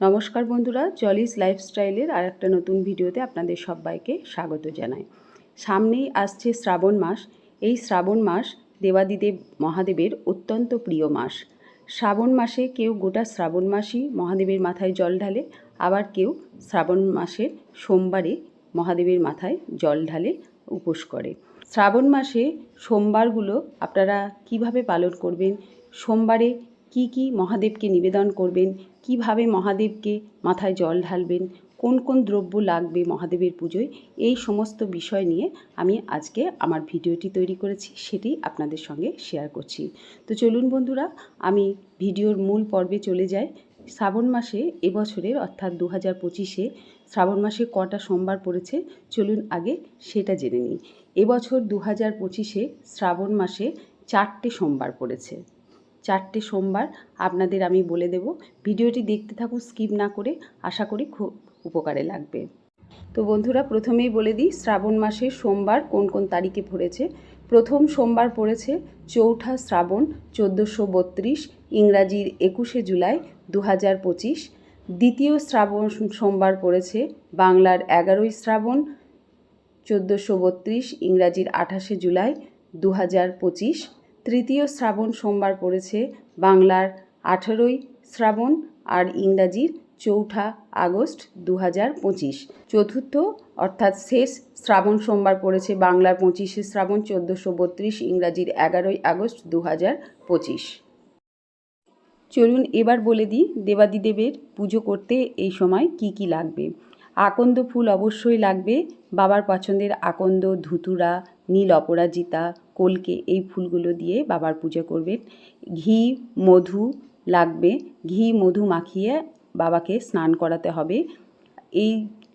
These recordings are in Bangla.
নমস্কার বন্ধুরা জলিস লাইফস্টাইলের আর একটা নতুন ভিডিওতে আপনাদের সবাইকে স্বাগত জানাই। সামনেই আসছে শ্রাবণ মাস। এই শ্রাবণ মাস দেবাদিদেব মহাদেবের অত্যন্ত প্রিয় মাস। শ্রাবণ মাসে কেউ গোটা শ্রাবণ মাসই মহাদেবের মাথায় জল ঢালে, আবার কেউ শ্রাবণ মাসের সোমবারে মহাদেবের মাথায় জল ঢালে উপোস করে। শ্রাবণ মাসে সোমবারগুলো আপনারা কীভাবে পালন করবেন? সোমবারে কি কি মহাদেবকে নিবেদন করবেন? কীভাবে মহাদেবকে মাথায় জল ঢালবেন? কোন কোন দ্রব্য লাগবে মহাদেবের পুজোয়? এই সমস্ত বিষয় নিয়ে আমি আজকে আমার ভিডিওটি তৈরি করেছি, সেটি আপনাদের সঙ্গে শেয়ার করছি। তো চলুন বন্ধুরা, আমি ভিডিওর মূল পর্বে চলে যাই। শ্রাবণ মাসে এবছরের অর্থাৎ দু হাজার পঁচিশে শ্রাবণ মাসে কটা সোমবার পড়েছে? চলুন আগে সেটা জেনে নিই। এবছর দু হাজার পঁচিশে শ্রাবণ মাসে চারটে সোমবার পড়েছে। চারটে সোমবার আপনাদের আমি বলে দেব। ভিডিওটি দেখতে থাকুন, স্কিপ না করে আশা করি খুব উপকারে লাগবে। তো বন্ধুরা, প্রথমেই বলে দিই, শ্রাবণ মাসে সোমবার কোন কোন তারিখে পড়েছে? প্রথম সোমবার পড়েছে চৌঠা শ্রাবণ চোদ্দোশো বত্রিশ, ইংরাজির একুশে জুলাই দু হাজার পঁচিশ। দ্বিতীয় শ্রাবণ সোমবার পড়েছে বাংলার এগারোই শ্রাবণ চোদ্দোশো বত্রিশ, ইংরাজির আঠাশে জুলাই দু হাজার পঁচিশ। তৃতীয় শ্রাবণ সোমবার পড়েছে বাংলার আঠেরোই শ্রাবণ আর ইংরাজির চৌঠা আগস্ট দু হাজার পঁচিশ। চতুর্থ অর্থাৎ শেষ শ্রাবণ সোমবার পড়েছে বাংলার পঁচিশে শ্রাবণ চোদ্দোশো বত্রিশ, ইংরাজির এগারোই আগস্ট দু হাজার পঁচিশ। চলুন এবার বলে দিই দেবাদিদেবের পুজো করতে এই সময় কি কি লাগবে। আকন্দ ফুল অবশ্যই লাগবে, বাবার পছন্দের আকন্দ, ধুতুরা, নীল অপরাজিতা কলকে এই ফুলগুলো দিয়ে বাবার পুজো করবেন। ঘি, মধু লাগবে। ঘি, মধু মাখিয়ে বাবাকে স্নান করাতে হবে। এই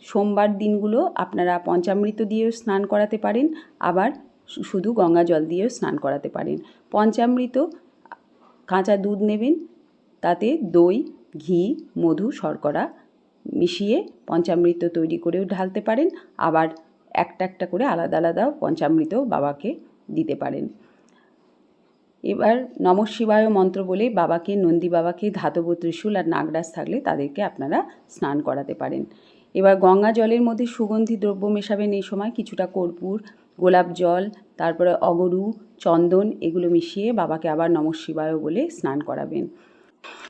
সোমবার দিনগুলো আপনারা পঞ্চামৃত দিয়েও স্নান করাতে পারেন, আবার শুধু গঙ্গা জল দিয়েও স্নান করাতে পারেন। পঞ্চামৃত কাঁচা দুধ নেবেন, তাতে দই, ঘি, মধু, শর্করা মিশিয়ে পঞ্চামৃত তৈরি করেও ঢালতে পারেন, আবার একটা একটা করে আলাদা আলাদাও পঞ্চামৃত বাবাকে দিতে পারেন। এবার নম শিবায় মন্ত্র বলে বাবাকে, নন্দী বাবাকে, ধাতব ত্রিশূল আর নাগরাজ থাকলে তাদেরকে আপনারা স্নান করাতে পারেন। এবার গঙ্গা জলের মধ্যে সুগন্ধি দ্রব্য মেশাবেন এই সময়। কিছুটা কর্পূর, গোলাপ জল, তারপরে অগরু, চন্দন এগুলো মিশিয়ে বাবাকে আবার নম শিবায় বলে স্নান করাবেন।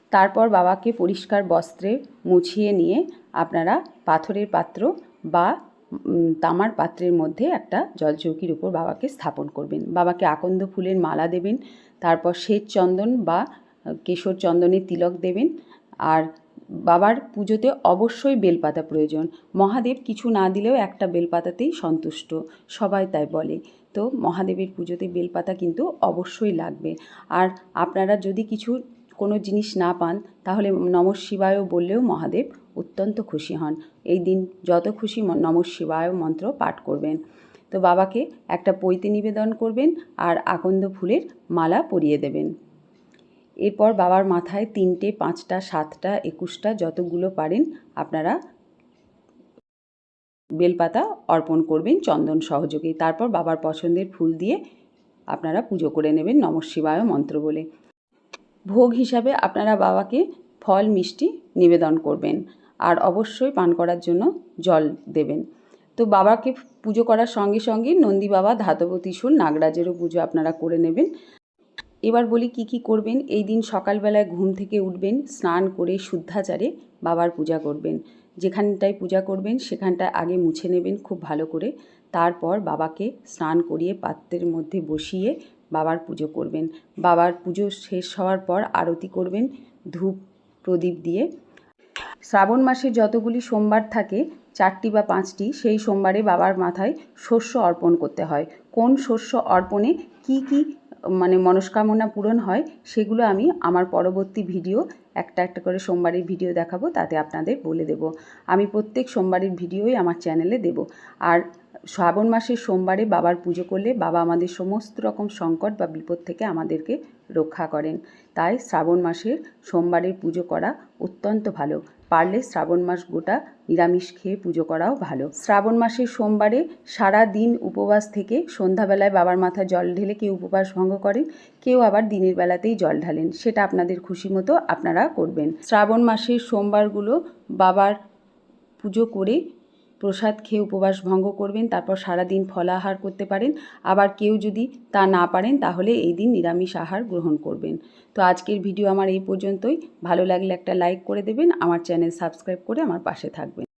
তারপর বাবাকে পরিষ্কার বস্ত্রে মুছিয়ে নিয়ে আপনারা পাথরের পাত্র বা তামার পাত্রের মধ্যে একটা জলচৌকির উপর বাবাকে স্থাপন করবেন। বাবাকে আকন্দ ফুলের মালা দেবেন, তারপর শ্বেত চন্দন বা কেশর চন্দনের তিলক দেবেন, আর বাবার পুজোতে অবশ্যই বেলপাতা প্রয়োজন। মহাদেব কিছু না দিলেও একটা বেলপাতাতেই সন্তুষ্ট, সবাই তাই বলে। তো মহাদেবের পুজোতে বেলপাতা কিন্তু অবশ্যই লাগবে। আর আপনারা যদি কিছু কোনো জিনিস না পান, তাহলে নম শিবায় বললেও মহাদেব অত্যন্ত খুশি হন। এই দিন যত খুশি নম শিবায় মন্ত্র পাঠ করবেন। তো বাবাকে একটা পৈতে নিবেদন করবেন আর আকন্দ ফুলের মালা পরিয়ে দেবেন। এরপর বাবার মাথায় তিনটে, পাঁচটা, সাতটা, একুশটা যতগুলো পারেন আপনারা বেলপাতা অর্পণ করবেন চন্দন সহযোগে। তারপর বাবার পছন্দের ফুল দিয়ে আপনারা পুজো করে নেবেন নম শিবায় মন্ত্র বলে। ভোগ হিসাবে আপনারা বাবাকে ফল মিষ্টি নিবেদন করবেন। আর অবশ্যই পান করার জন্য জল দেবেন। তো বাবাকে পুজো করার সঙ্গে সঙ্গে নন্দী বাবা, ধাতব ত্রিশূল, নাগরাজেরও পুজো আপনারা করে নেবেন। এবার বলি কি কি করবেন? এই দিন সকালবেলায় ঘুম থেকে উঠবেন, স্নান করে শুদ্ধাচারে বাবার পূজা করবেন। যেখানটায় পূজা করবেন সেখানটায় আগে মুছে নেবেন খুব ভালো করে। তারপর বাবাকে স্নান করিয়ে পাত্রের মধ্যে বসিয়ে বাবার পুজো করবেন। বাবার পুজো শেষ হওয়ার পর আরতি করবেন, ধূপ প্রদীপ দিয়ে শ্রাবণ মাসে যতগুলি সোমবার থাকে, চারটি বা পাঁচটি, সেই সোমবারে বাবার মাথায় শস্য অর্পণ করতে হয়। কোন শস্য অর্পণে কি কি মানে মনস্কামনা পূরণ হয়, সেগুলো আমি আমার পরবর্তী ভিডিও, একটা একটা করে সোমবারের ভিডিও দেখাবো, তাতে আপনাদের বলে দেব। আমি প্রত্যেক সোমবারের ভিডিওই আমার চ্যানেলে দেব। আর শ্রাবণ মাসের সোমবারে বাবার পুজো করলে বাবা আমাদের সমস্ত রকম সংকট বা বিপদ থেকে আমাদেরকে রক্ষা করেন। তাই শ্রাবণ মাসের সোমবারের পুজো করা অত্যন্ত ভালো। পারলে শ্রাবণ মাস গোটা নিরামিষ খেয়ে পুজো করাও ভালো। শ্রাবণ মাসের সোমবারে সারা দিন উপবাস থেকে সন্ধ্যাবেলায় বাবার মাথা জল ঢেলে কেউ উপবাস ভঙ্গ করেন, কেউ আবার দিনের বেলাতেই জল ঢালেন। সেটা আপনাদের খুশি মতো আপনারা করবেন। শ্রাবণ মাসের সোমবারগুলো বাবার পুজো করে প্রসাদ খেয়ে উপবাস ভঙ্গ করবেন, তারপর সারা দিন ফলাহার করতে পারেন। আবার কেউ যদি তা না পারেন, তাহলে এই দিন নিরামিষ আহার গ্রহণ করবেন। তো আজকের ভিডিও আমার এই পর্যন্তই। ভালো লাগলে একটা লাইক করে দেবেন, আমার চ্যানেল সাবস্ক্রাইব করে আমার পাশে থাকবেন।